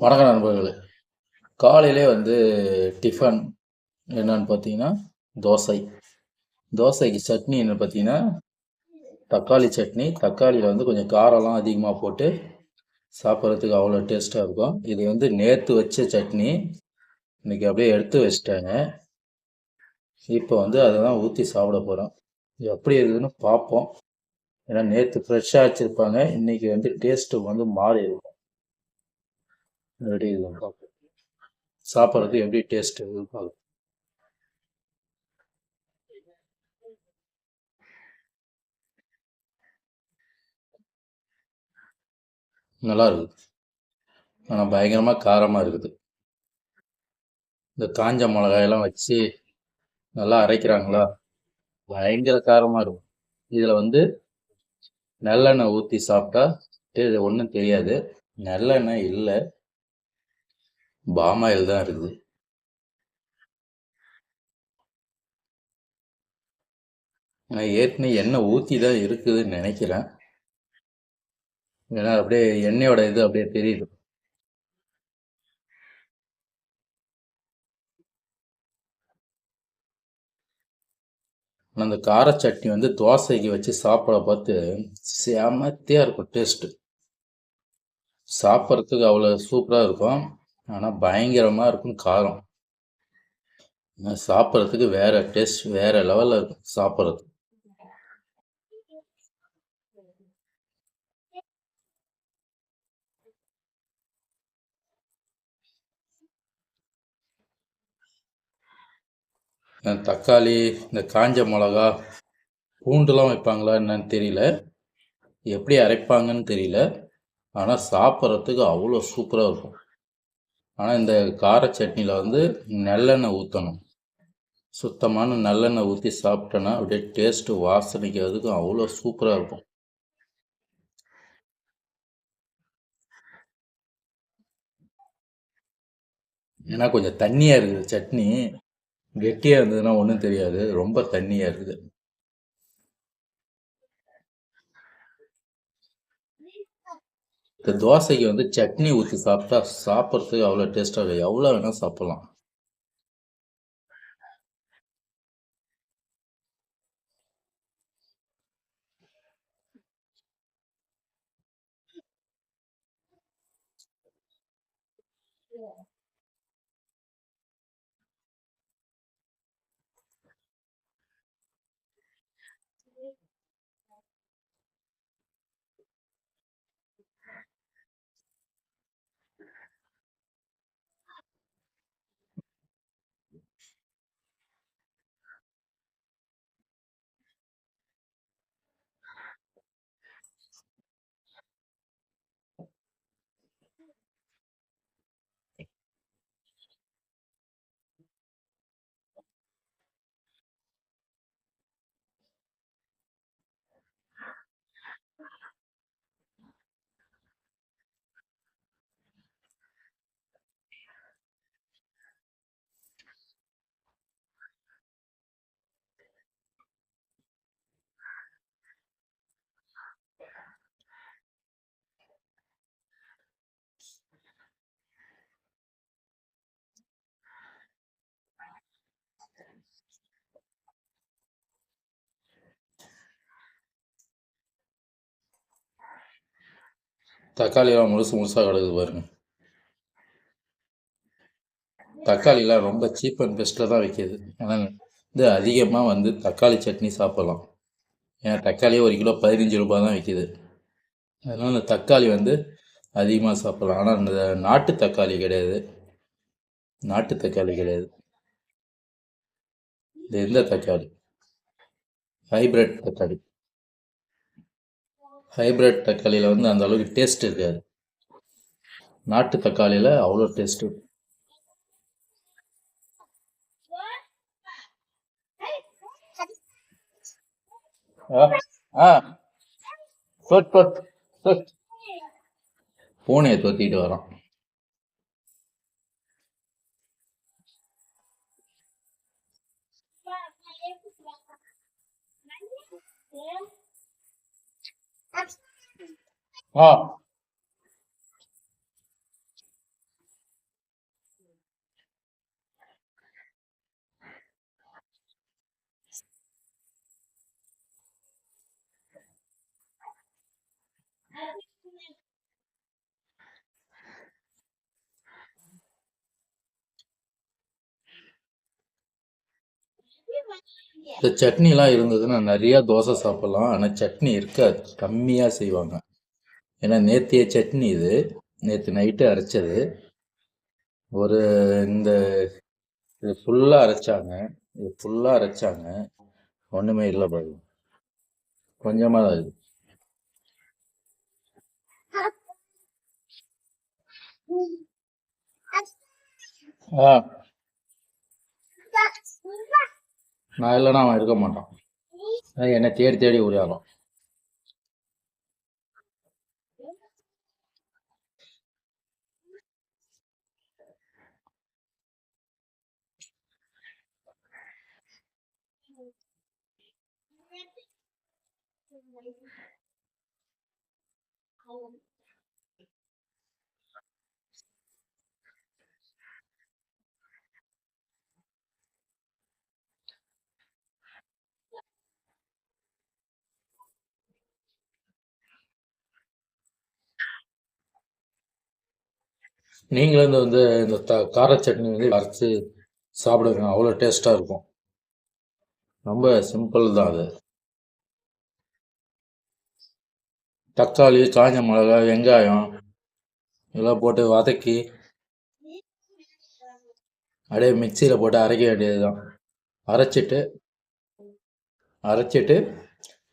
வணக்கம் நண்பர்களே. காலையிலே வந்து டிஃபன் என்னன்னு பார்த்தீங்கன்னா தோசை. தோசைக்கு சட்னி என்ன பார்த்தீங்கன்னா தக்காளி சட்னி. தக்காளியில் வந்து கொஞ்சம் காரம்லாம் அதிகமாக போட்டு சாப்பிட்றதுக்கு அவ்வளோ டேஸ்ட்டாக இருக்கும். இது வந்து நேற்று வச்ச சட்னி. இன்றைக்கி அப்படியே எடுத்து வச்சிட்டாங்க. இப்போ வந்து அதை தான் ஊற்றி சாப்பிட போகிறோம் இது எப்படி இருக்குதுன்னு பார்ப்போம். ஏன்னா நேற்று ஃப்ரெஷ்ஷாக வச்சுருப்பாங்க. இன்றைக்கி வந்து டேஸ்ட்டு வந்து மாறி இருக்கும் ரெடி சாப்பிட்றது எப்படி டேஸ்ட் பார்க்கலாம். நல்லா இருக்குது. ஆனால் பயங்கரமாக காரமாக இருக்குது. இந்த காஞ்ச மிளகாயெல்லாம் வச்சு நல்லா அரைக்கிறாங்களா? பயங்கர காரமாக இருக்கும். இதில் வந்து நல்லெண்ணெய் ஊற்றி சாப்பிட்டா ஒன்றும் தெரியாது. நல்லெண்ணெய் இல்லை. பாமாயில் தான் இருக்குது. நான் ஏற்கனவே எண்ணெய் ஊற்றி தான் இருக்குதுன்னு நினைக்கிறேன். ஏன்னா அப்படியே எண்ணெயோட இது அப்படியே தெரியுது. அந்த கார சட்னி வந்து தோசைக்கு வச்சு சாப்பிட பார்த்து செமத்தியாக இருக்கும் டேஸ்ட்டு. சாப்பிட்றதுக்கு அவ்வளோ சூப்பராக இருக்கும். ஆனால் பயங்கரமாக இருக்கும் காரம். சாப்பிட்றதுக்கு வேற டேஸ்ட் வேற லெவலில் இருக்கும் சாப்பிட்றது. தக்காளி இந்த காஞ்ச மிளகா பூண்டுலாம் வைப்பாங்களா என்னன்னு தெரியல. எப்படி அரைப்பாங்கன்னு தெரியல. ஆனால் சாப்பிட்றதுக்கு அவ்வளோ சூப்பராக இருக்கும். ஆனால் இந்த கார சட்னியில் வந்து நல்லெண்ணெய் ஊற்றணும் சுத்தமான நல்லெண்ணெய் ஊற்றி சாப்பிட்டோன்னா அப்படியே டேஸ்ட்டு வாசனைக்கு அதுக்கும் அவ்வளோ சூப்பராக இருக்கும். ஏன்னா கொஞ்சம் தண்ணியாக இருக்குது சட்னி. கெட்டியாக இருந்ததுன்னா ஒன்றும் தெரியாது. ரொம்ப தண்ணியாக இருக்குது. இந்த தோசைக்கு வந்து சட்னி ஊற்றி சாப்பிட்டா சாப்பிட்றதுக்கு அவ்வளோ டேஸ்ட்டாக இருக்கும் எவ்வளோ வேணால் சாப்பிட்லாம். தக்காளியெல்லாம் முழுசு முழுசாக கிடக்குது பாருங்க. தக்காளிலாம் ரொம்ப சீப் அண்ட் பெஸ்ட்டில் தான் வைக்கிது. ஆனால் இது அதிகமாக வந்து தக்காளி சட்னி சாப்பிட்லாம். ஏன்னா தக்காளியே ஒரு கிலோ பதினஞ்சு ரூபா தான் விற்கிது அதனால் இந்த தக்காளி வந்து அதிகமாக சாப்பிட்லாம். ஆனால் இந்த நாட்டு தக்காளி கிடையாது. நாட்டு தக்காளி கிடையாது. இந்த எந்த தக்காளி? ஹைப்ரிட் தக்காளி. ஹைப்ரிட் தக்காளியில் வந்து அந்த அளவுக்கு டேஸ்ட் இருக்காது. நாட்டு தக்காளியில் அவ்வளோ டேஸ்ட் ஆ சொட் சொட் சொட் பூனையை Oh. Thank you. இந்த சட்னிலாம் இருந்ததுன்னா நிறையா தோசை சாப்பிட்லாம். ஆனால் சட்னி இருக்காது கம்மியாக செய்வாங்க. ஏன்னா நேத்திய சட்னி இது. நேற்று நைட்டு அரைச்சது. ஒரு இந்த இது ஃபுல்லாக அரைச்சாங்க. இது ஃபுல்லாக அரைச்சாங்க. ஒன்றுமே இல்லை பாரு கொஞ்சமாக தான் இது ஆ. நான் இல்லைன்னா அவன் இருக்க மாட்டான். என்ன என்னை தேடி தேடி ஓடியாடும் நீங்களும் இந்த வந்து இந்த த கார சட்னி வந்து அரைச்சி சாப்பிடுங்க. அவ்வளோ டேஸ்ட்டாக இருக்கும். ரொம்ப சிம்பிள் தான் அது. தக்காளி காஞ்ச மிளகா வெங்காயம் இதெல்லாம் போட்டு வதக்கி அப்படியே மிக்சியில் போட்டு அரைக்க வேண்டியது தான் அரைச்சிட்டு அரைச்சிட்டு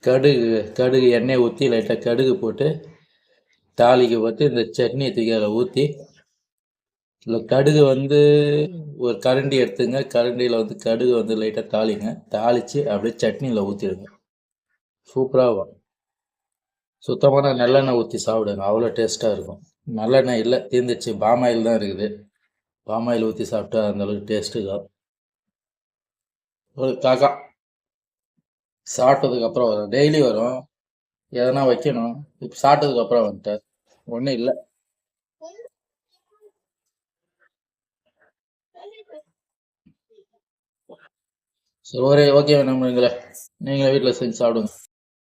கடுகு கடுகு எண்ணெய் ஊற்றி லைட்டாக கடுகு போட்டு தாளிக்கு போட்டு இந்த சட்னி தூக்கி அதில் ஊற்றி இல்லை கடுகு வந்து ஒரு கரண்டி எடுத்துங்க. கரண்டியில் வந்து கடுகு வந்து லைட்டாக தாளிங்க. தாளித்து அப்படியே சட்னியில் ஊற்றிடுங்க சூப்பராக வரும். சுத்தமான நல்லெண்ணெய் ஊற்றி சாப்பிடுங்க. அவ்வளோ டேஸ்ட்டாக இருக்கும். நல்லெண்ணெய் இல்லை தீர்ந்துச்சு பாமாயில் தான் இருக்குது. பாமாயில் ஊற்றி சாப்பிட்டா அந்தளவுக்கு டேஸ்ட்டு தான் ஒரு காக்கா. சாப்பிட்டதுக்கு அப்புறம் வரும். டெய்லி வரும். எதனா வைக்கணும். இப்போ சாப்பிட்டதுக்கு அப்புறம் வந்துட்டார். ஒன்றும் இல்லை. சரி ஒரே ஓகே நம்மளுங்களே நீங்களே வீட்டில் செஞ்சு சாப்பிடுங்க.